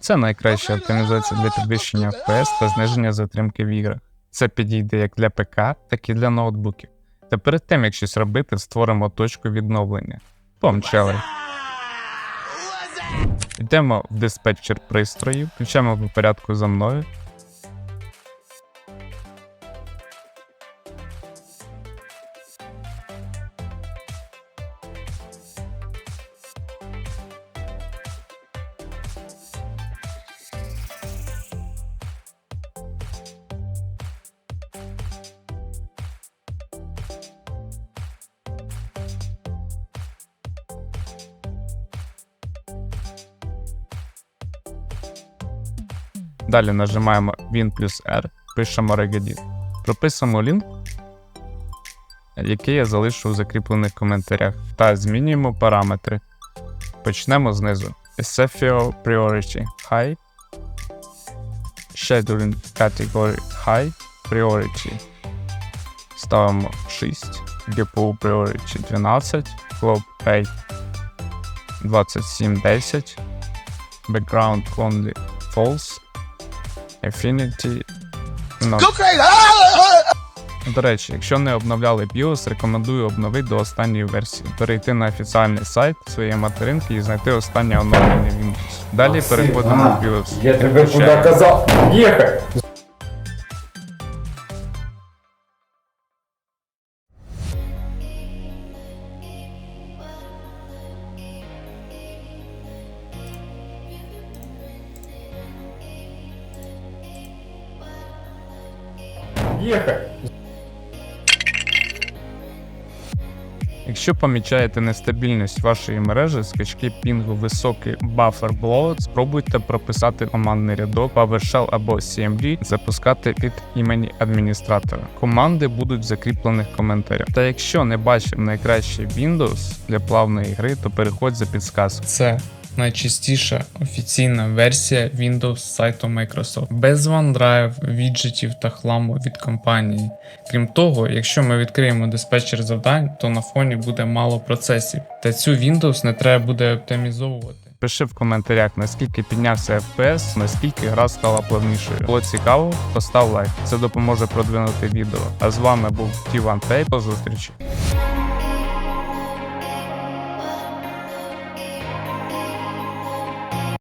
Це найкраща оптимізація для підвищення FPS та зниження затримки в іграх. Це підійде як для ПК, так і для ноутбуків. Та перед тим, як щось робити, створимо точку відновлення. Помчали. Йдемо в диспетчер пристроїв, включаємо по порядку за мною. Далі нажимаємо Win плюс R, пишемо Regedit. Прописуємо лінк, який я залишу у закріплених коментарях, та змінюємо параметри. Почнемо знизу. SFO Priority High. Scheduling Category High Priority. Ставимо 6. GPU Priority 12. Globe Rate 2710. Background Only False. Affinity. No. До речі, якщо не обновляли BIOS, рекомендую обновити до останньої версії, перейти на офіційний сайт своєї материнки і знайти останнє оновлення Windows. Далі переходимо в BIOS. Я тебе куди казав? Ехай! Ехай! Якщо помічаєте нестабільність вашої мережі, скачки пінгу високий buffer bloat, спробуйте прописати командний рядок PowerShell або CMD, запускати від імені адміністратора. Команди будуть в закріплених коментарях. Та якщо не бачив найкращий Windows для плавної гри, то переходь за підсказкою. Це найчастіша офіційна версія Windows з сайту Microsoft, без OneDrive, віджитів та хламу від компанії. Крім того, якщо ми відкриємо диспетчер завдань, то на фоні буде мало процесів, та цю Windows не треба буде оптимізовувати. Пиши в коментарях, наскільки піднявся FPS, наскільки гра стала плавнішою. Було цікаво? Постав лайк. Це допоможе продвинути відео. А з вами був Тіван Тей. До зустрічі.